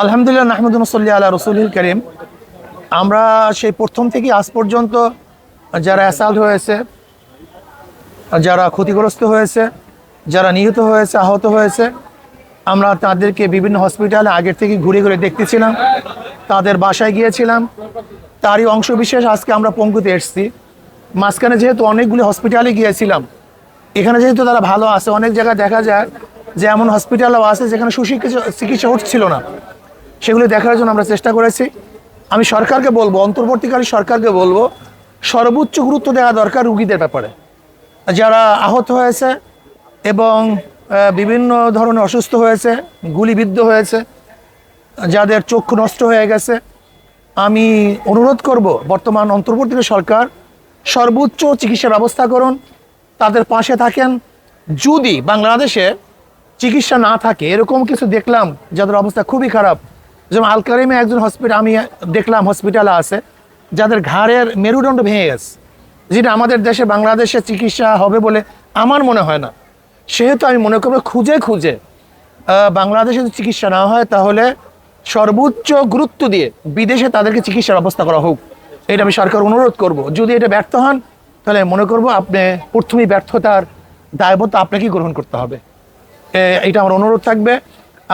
আলহামদুলিল্লাহ নাহমুদুল সল্লি আল্লাহ রসুল করিম। আমরা সেই প্রথম থেকে আজ পর্যন্ত যারা অ্যাসাল্ট হয়েছে, যারা ক্ষতিগ্রস্ত হয়েছে, যারা নিহত হয়েছে, আহত হয়েছে, আমরা তাদেরকে বিভিন্ন হসপিটালে আগের থেকে ঘুরে ঘুরে দেখতেছিলাম, তাদের বাসায় গিয়েছিলাম। তারই অংশ বিশেষ আজকে আমরা পঙ্গুতে এসেছি। মাঝখানে যেহেতু অনেকগুলি হসপিটালে গিয়েছিলাম, এখানে যেহেতু তারা ভালো আছে, অনেক জায়গায় দেখা যায় যে এমন হসপিটালও আছে যেখানে সুশিক্ষিত চিকিৎসা হচ্ছিল না। সেগুলি দেখার জন্য আমরা চেষ্টা করেছি। আমি সরকারকে বলব, অন্তর্বর্তীকালীন সরকারকে বলব, সর্বোচ্চ গুরুত্ব দেওয়া দরকার রুগীদের ব্যাপারে। যারা আহত হয়েছে এবং বিভিন্ন ধরনের অসুস্থ হয়েছে, গুলিবিদ্ধ হয়েছে, যাদের চক্ষু নষ্ট হয়ে গেছে, আমি অনুরোধ করব, বর্তমান অন্তর্বর্তী সরকার সর্বোচ্চ চিকিৎসা ব্যবস্থা করুন, তাদের পাশে থাকেন। যদি বাংলাদেশে চিকিৎসা না থাকে, এরকম কিছু দেখলাম, যাদের অবস্থা খুবই খারাপ যেমন আলকারিমে একজন হসপিটাল আমি দেখলাম হসপিটালে আছে, যাদের ঘাড়ের মেরুদণ্ড ভেঙে গেছে। যেটা আমাদের দেশে, বাংলাদেশে চিকিৎসা হবে বলে আমার মনে হয় না। সেহেতু আমি মনে করব খুঁজে খুঁজে বাংলাদেশে যদি চিকিৎসা না হয়, তাহলে সর্বোচ্চ গুরুত্ব দিয়ে বিদেশে তাদেরকে চিকিৎসার ব্যবস্থা করা হোক। এটা আমি সরকার অনুরোধ করব। যদি এটা ব্যর্থ হন, তাহলে মনে করব আপনি প্রথমেই ব্যর্থতার দায়বদ্ধ আপনাকেই গ্রহণ করতে হবে। এটা আমার অনুরোধ থাকবে।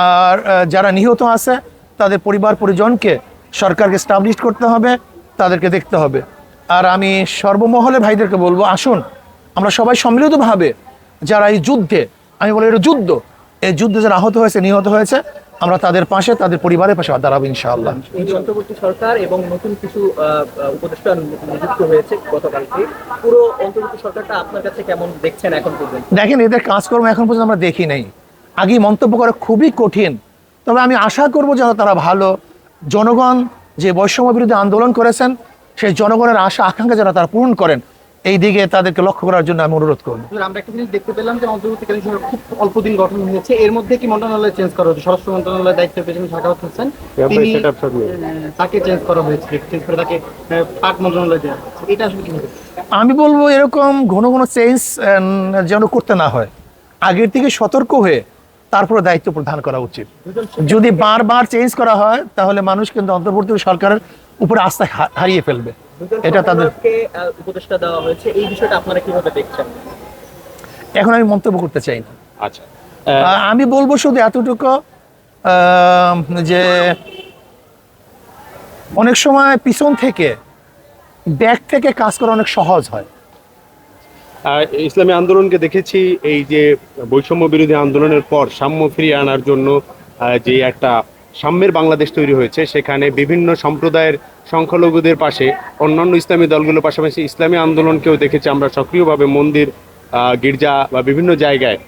আর যারা নিহত আছে তাদের পরিবার পরিজনকে সরকারকে স্টাবলিশ করতে হবে তাদেরকে দেখতে হবে। আর আমি সর্বমহলে ভাইদেরকে বলব আসুন আমরা সবাই সম্মিলিতভাবে যারা এই যুদ্ধে আমি বলি এটা যুদ্ধ এই যুদ্ধে যারা আহত হয়েছে নিহত হয়েছে আমরা তাদের পাশে তাদের পরিবারের পাশে দাঁড়াবো ইনশাআল্লাহ। অন্তর্বর্তী সরকার এবং নতুন কিছু উপদেষ্টা নিযুক্ত হয়েছে গতকালকে পুরো অন্তর্বর্তী সরকারটা আপনার কাছে কেমন দেখছেন এখন পর্যন্ত? দেখেন এদের কাজকর্ম এখন পর্যন্ত আমরা দেখি নাই। আগে মন্তব্য করা খুবই কঠিন তবে আমি আশা করব যেন তারা ভালো। জনগণ যে বৈষম্য বিরুদ্ধে আন্দোলন করেছেন সেই জনগণের আশা আকাঙ্ক্ষা যেন তারা পূরণ করেন এই দিকে তাদেরকে লক্ষ্য করার জন্য আমি অনুরোধ করব। আমরা একটা জিনিস দেখতে পেলাম যে অন্তর্বর্তীকালীন সরকার খুব অল্প দিন গঠন হয়েছে। এর মধ্যে কি মন্ত্রণালয় চেঞ্জ করা হয়েছে? স্বরাষ্ট্র মন্ত্রণালয়ের দায়িত্বে পেয়েছেন সাকাওয়াত হোসেন তিনি তাকে চেঞ্জ করা হয়েছে চেঞ্জ করে তাকে পাক মন্ত্রণালয় দেওয়া হয়েছে। এটা আসলে কি হবে আমি বলব এরকম ঘন ঘন চেঞ্জ যেন করতে না হয়। আগের থেকে সতর্ক হয়ে তারপরে দায়িত্ব প্রদান করা উচিত। যদি বারবার চেঞ্জ করা হয় তাহলে মানুষ কিন্তু অন্তর্বর্তী সরকারের উপরে আস্থা হারিয়ে ফেলবে। এটা তাদের উপদেষ্টা দেওয়া হয়েছে। এই বিষয়টা আপনারা কীভাবে দেখছেন? এখন আমি মন্তব্য করতে চাই না। আচ্ছা। আমি বলব শুধু এতটুকু আহ, যে অনেক সময় পিছন থেকে ব্যাক থেকে কাজ করা অনেক সহজ হয়। ইসলামী আন্দোলনকে দেখেছি, এই যে বৈষম্য বিরোধী আন্দোলনের পর সাম্য ফিরিয়ে আনার জন্য যে একটা সাম্যের বাংলাদেশ তৈরি হয়েছে, সেখানে বিভিন্ন সম্প্রদায়ের সংখ্যালঘুদের পাশে, অন্যান্য ইসলামী দলগুলোর পাশাপাশি ইসলামী আন্দোলনকেও দেখেছি আমরা সক্রিয়ভাবে মন্দির গির্জা বা বিভিন্ন জায়গায়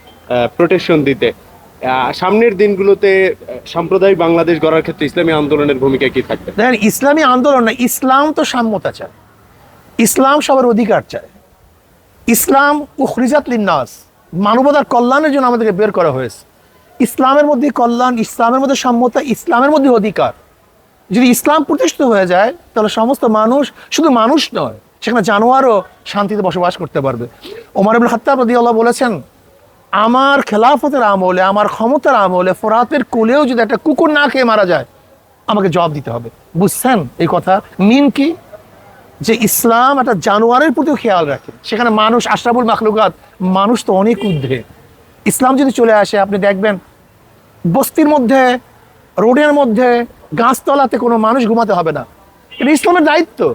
প্রোটেকশন দিতে। সামনের দিনগুলোতে সাম্প্রদায়িক বাংলাদেশ গড়ার ক্ষেত্রে ইসলামী আন্দোলনের ভূমিকা কি থাকবে? দেখেন, ইসলামী আন্দোলন না, ইসলাম তো সাম্যতা চায়। ইসলাম সবার অধিকার চায়। ইসলাম ও উখরিজাত লিন্নাস। মানবতার কল্যাণের জন্য আমাদেরকে বের করা হয়েছে। ইসলামের মধ্যে কল্যাণ, ইসলামের মধ্যে সাম্যতা, ইসলামের মধ্যে অধিকার। যদি ইসলাম প্রতিষ্ঠিত হয়ে যায়, তাহলে সমস্ত মানুষ শুধু মানুষ নয়, সেখানে জানোয়ারও শান্তিতে বসবাস করতে পারবে। ওমর ইবুল খাত্তাব রাদিয়াল্লাহু বলেছেন, আমার খেলাফতের আমলে, আমার ক্ষমতার আমলে, ফোরাতের কোলেও যদি একটা কুকুর না খেয়ে মারা যায়, আমাকে জবাব দিতে হবে। বুঝছেন এই কথা? মিন কি? যে ইসলাম একটা জানোয়ারের প্রতিও খেয়াল রাখে। সেখানে মানুষ, আশরাফুল মাখলুকাত, মানুষ তো অনেক ঊর্ধ্বে। ইসলাম যদি চলে আসে, আপনি দেখবেন বস্তির মধ্যে, রোডের মধ্যে, গাছতলাতে কোনো মানুষ ঘুমাতে হবে না। এটা ইসলামের দায়িত্ব।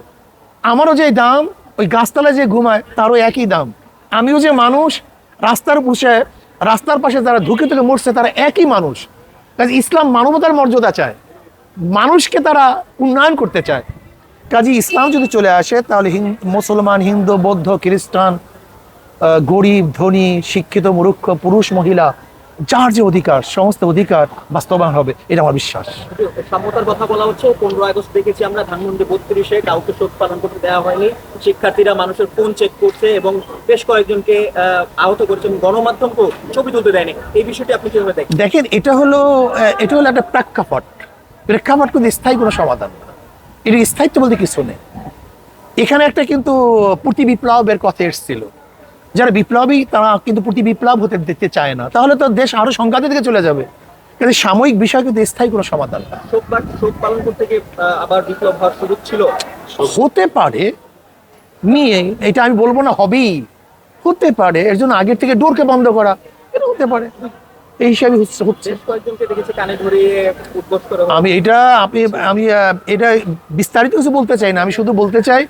আমারও যে দাম, ওই গাছতলায় যে ঘুমায়, তারও একই দাম। আমিও যে মানুষ, রাস্তার পুষে রাস্তার পাশে যারা ধুকে ধুকে মরছে, তারা একই মানুষ। ইসলাম মানবতার মর্যাদা চায়। মানুষকে তারা উন্নয়ন করতে চায়। কাজে ইসলাম যদি চলে আসে তাহলে মুসলমান হিন্দু বৌদ্ধ খ্রিস্টান গরিব ধনী শিক্ষিত মূর্খ পুরুষ মহিলা যার যে অধিকার সমস্ত অধিকার বাস্তবায়ন হবে এটা আমার বিশ্বাস। সাম্যতার কথা বলা হচ্ছে পনেরো আগস্ট দেখেছি আমরা ধানমন্ডি বত্রিশে কাউকে শোক পালন করতে দেওয়া হয়নি। শিক্ষার্থীরা মানুষের ফোন চেক করছে এবং বেশ কয়েকজনকে আহত করেছে এবং গণমাধ্যমকেও ছবি তুলতে দেয়নি। এই বিষয়টি আপনি কীভাবে দেখেন? দেখেন এটা হলো এটা হলো একটা প্রেক্ষাপট। প্রেক্ষাপট কিন্তু স্থায়ী কোনো সমাধান না। এটা স্থায়িত্ব বলতে কিছু নেই। এখানে একটা কিন্তু প্রতি বিপ্লবের কথা এসেছিল। যারা বিপ্লবী তারা কিন্তু প্রতি বিপ্লব হতে দিতে চায় না। তাহলে তো দেশ আরও সংঘাতের দিকে চলে যাবে। কিন্তু সাময়িক বিষয় কিন্তু স্থায়ী কোনো সমাধান না শোক পালন করতে গিয়ে আবার বিপ্লব হওয়ার সুযোগ ছিল? হতে পারে। নিয়ে এটা আমি বলব না হবেই। হতে পারে। এর জন্য আগের থেকে ডোরকে বন্ধ করা। এটা হতে পারে। এই হিসাবে হচ্ছে হচ্ছে। বেশ কয়েকজনকে দেখেছি কানে ধরে উদ্বোস করে আমি এটা আপনি আমি এটা বিস্তারিত কিছু বলতে চাই না। আমি শুধু বলতে চাই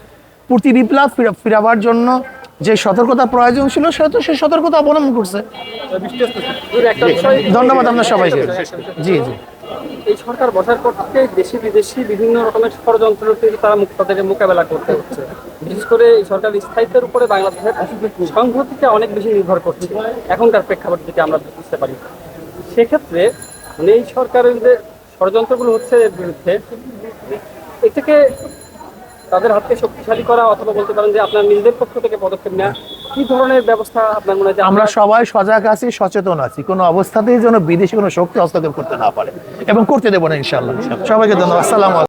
প্রতি বিপ্লব ফিরা- ফিরাবার জন্য যে সতর্কতা প্রয়োজন ছিল সেটা তো সে সতর্কতা অবলম্বন করছে। বিষয় ধন্যবাদ আপনার সবাইকে। জি জি। এই সরকার বসার পর থেকে দেশি বিদেশি বিভিন্ন রকমের ষড়যন্ত্র থেকে তারা তাদের মোকাবেলা করতে হচ্ছে। বিশেষ করে এই সরকার স্থায়িত্বের উপরে বাংলাদেশের সংহতিকে অনেক বেশি নির্ভর করছে। এখনকার প্রেক্ষাপট থেকে আমরা বুঝতে পারি। সেক্ষেত্রে মানে এই সরকারের যে ষড়যন্ত্রগুলো হচ্ছে এর বিরুদ্ধে এ থেকে তাদের হাতকে শক্তিশালী করা অথবা বলতে পারেন যে আপনার নিজেদের পক্ষ থেকে পদক্ষেপ নেওয়া কি ধরনের ব্যবস্থা আপনার মনে হয় যে আমরা সবাই সজাগ আছি সচেতন আছি। কোনো অবস্থাতেই যেন বিদেশি কোনো শক্তি হস্তক্ষেপ করতে না পারে। এবং করতে দেবো না ইনশাল্লাহ সবাইকে ধন্যবাদ। আসসালাম